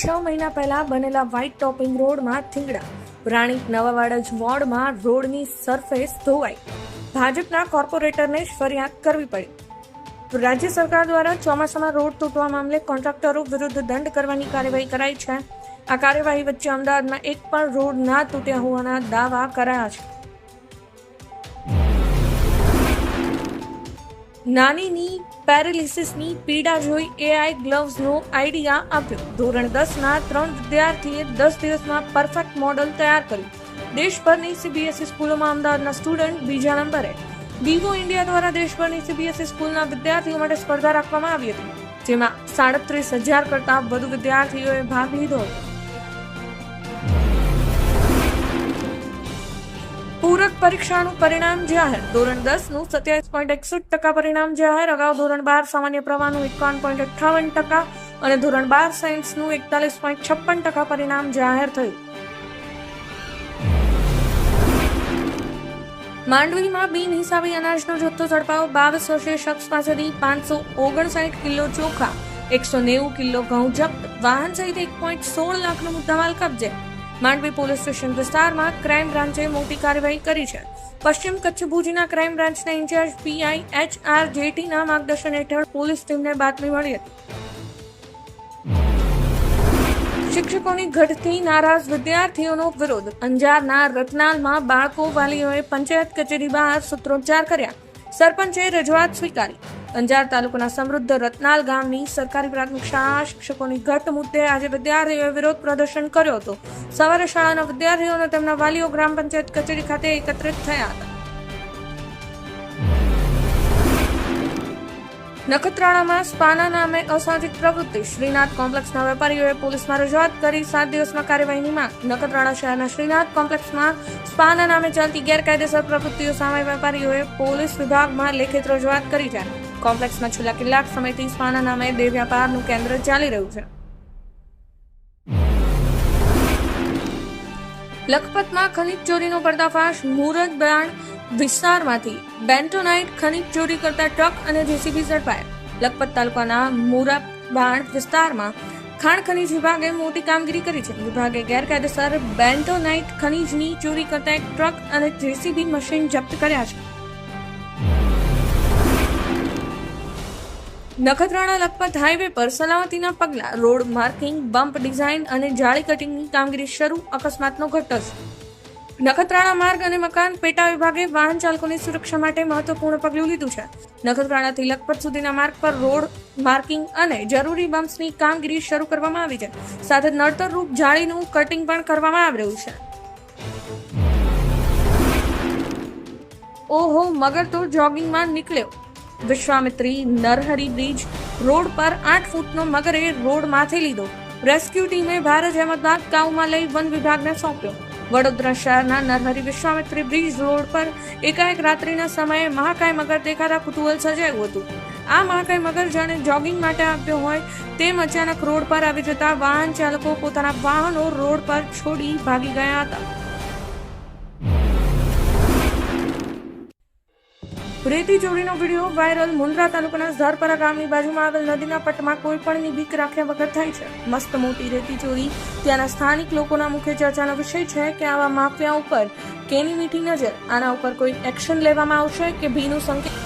છ મહિના પહેલા બનેલા વ્હાઇટ ટોપિંગ રોડમાં થીંગડા. રાણીપ નવાવાડજ વોર્ડમાં રોડની સરફેસ ધોવાઈ. ભાજપના કોર્પોરેટરને ફરિયાદ કરવી પડી. રાજ્ય સરકાર દ્વારા ચોમાસામાં રોડ તૂટવા મામલે કોન્ટ્રાક્ટરો વિરુદ્ધ દંડ કરવાની કાર્યવાહી કરાઈ છે. આ કાર્યવાહી વચ્ચે અમદાવાદમાં એક પણ રોડ ના તૂટ્યા હોવાના દાવા કરાયા છે. નાનીની પેરાલિસિસની પીડા જોઈ એઆઈ ગ્લવ્સનો આઈડિયા આપ્યો. ધોરણ દસના ત્રણ વિદ્યાર્થીએ દસ દિવસમાં પરફેક્ટ મોડલ તૈયાર કર્યું. દેશભરની સીબીએસઈ સ્કૂલોમાં અમદાવાદના સ્ટુડન્ટ બીજા નંબરે. વિવો ઇન્ડિયા દ્વારા દેશભરની સીબીએસઈ સ્કૂલના વિદ્યાર્થીઓ માટે સ્પર્ધા રાખવામાં આવી હતી, જેમાં સાડત્રીસ હજાર કરતાં વધુ વિદ્યાર્થીઓએ ભાગ લીધો હતો. પરીક્ષાનું પરિણામ જાહેર. ધોરણ દસનું સત્યાવીસ પોઈન્ટ એકસઠ ટકા પરિણામ જાહેર. અગાઉ ધોરણ બાર સામાન્ય પ્રવાહનું એકાવન પોઈન્ટ અઠ્ઠાવન ટકા અને ધોરણ બાર સાયન્સનું એકતાલીસ પોઈન્ટ છપ્પન ટકા પરિણામ જાહેર થયું. માંડવીમાં બિનહિસાબી અનાજનો જથ્થો ઝડપાયો બાવીસ વર્ષીય શખ્સ પાસેથી પાંચસો ઓગણસાઠ કિલો ચોખા, એકસો નેવું કિલો ઘઉં જપ્ત, વાહન સહિત એક પોઈન્ટ સોળ લાખનો મુદ્દામાલ કબજે. માંડવી પોલીસ સ્ટેશન વિસ્તારમાં ક્રાઇમ બ્રાન્ચે મોટી કાર્યવાહી કરી છે. પશ્ચિમ કચ્છ ભુજના ક્રાઇમ બ્રાન્ચના ઇન્ચાર્જ પીઆઈ એચ આર જેટીના માર્ગદર્શન હેઠળ પોલીસ ટીમને બાતમી મળી હતી. શિક્ષકોની ઘટથી નારાજ વિદ્યાર્થીઓનો વિરોધ. અંજારના રતનાલમાં બાળકો વાલીઓએ પંચાયત કચેરી બહાર સૂત્રોચ્ચાર કર્યા. સરપંચે રજૂઆત સ્વીકારી. અંજાર તાલુકાના સમૃદ્ધ રતનાલ ગામની સરકારી પ્રાથમિક શાળા શિક્ષકોની ઘટ મુદ્દે આજે વિદ્યાર્થીઓએ વિરોધ પ્રદર્શન કર્યો હતો. સવારે શાળાના વિદ્યાર્થીઓ અને તેમના વાલીઓ ગ્રામ પંચાયત કચેરી ખાતે એકત્રિત થયા હતા. નખત્રાણામાં સ્પાના નામે અસામાજિક પ્રવૃત્તિ. શ્રીનાથ કોમ્પ્લેક્સના વેપારીઓએ પોલીસમાં રજૂઆત કરી સાત દિવસમાં કાર્યવાહીની માંગ. નખત્રાણા શહેરના શ્રીનાથ કોમ્પ્લેક્સમાં સ્પાના નામે ચાલતી ગેરકાયદેસર પ્રવૃત્તિઓ સામે વેપારીઓએ પોલીસ વિભાગમાં લેખિત રજૂઆત કરી છે. કોમ્પ્લેક્સમાં છેલ્લા કેટલાક સમયથી સ્પાના નામે દેહ વ્યાપારનું કેન્દ્ર ચાલી રહ્યું છે. લખપતમાં ખનિજ ચોરીનો પર્દાફાશ, મુરત બ્રાન્ડ વિસ્તારમાંથી બેન્ટોનાઇટ ખનિજ ચોરી કરતા ટ્રક અને જેસીબી ઝડપાયા. લખપત તાલુકાના મુરાબાણ વિસ્તારમાં ખાણ ખનિજ વિભાગે મોટી કામગીરી કરી છે. વિભાગે ગેરકાયદેસર બેન્ટોનાઇટ ખનિજની ચોરી કરતા એક ટ્રક અને જેસીબી મશીન જપ્ત કર્યા છે. નખત્રાણા લખપત હાઈવે પર સલામતીના પગલા, રોડ માર્કિંગ, બમ્પ ડિઝાઇન અને જાળી કટિંગની કામગીરી શરૂ, અકસ્માતનો ઘટસ નખત્રાણા માર્ગ અને મકાન પેટા વિભાગે વાહન ચાલકોની સુરક્ષા માટે મહત્વપૂર્ણ પગલું લીધું છે. નખત્રાણાથી લખપત સુધીના માર્ગ પર રોડ માર્કિંગ અને જરૂરી બમ્પ્સની કામગીરી શરૂ કરવામાં આવી છે. સાથે નડતર રૂપ જાળીનું કટિંગ પણ કરવામાં આવી રહ્યું છે. ઓહો, મગર તો જોગિંગમાં નીકળ્યો. વિશ્વામિત્રી નરહરી બ્રિજ રોડ પર આઠ ફૂટનો મગરે રોડ માથે લીધો. રેસ્ક્યુ ટીમે ભારત અહેમદબાદ કાઉમાં લઈ વન વિભાગને સોંપ્યો. વડોદરા શહેરના નરહરી વિશ્વામિત્રી બ્રિજ રોડ પર એકાએક રાત્રિના સમયે મહાકાય મગર દેખાતા કુતૂહલ સર્જાયું હતું. આ મહાકાય મગર જાણે જોગિંગ માટે આવ્યો હોય તેમ અચાનક રોડ પર આવી જતા વાહન ચાલકો પોતાના વાહનો રોડ પર છોડી ભાગી ગયા હતા. રેતી ચોરીનો વીડિયો વાયરલ. મુન્દ્રા તાલુકાના ઝારપરા ગામની બાજુમાં આવેલ નદીના પટમાં કોઈ પણની બીક રાખ્યા વગર થાય છે. મસ્ત મોટી રેતી ચોરી. ત્યાંના સ્થાનિક લોકોના મુખ્ય ચર્ચાનો વિષય છે કે આવા માફિયા ઉપર કેની મીઠી નજર? આના ઉપર કોઈ એક્શન લેવામાં આવશે કે ભીનું સંકેત?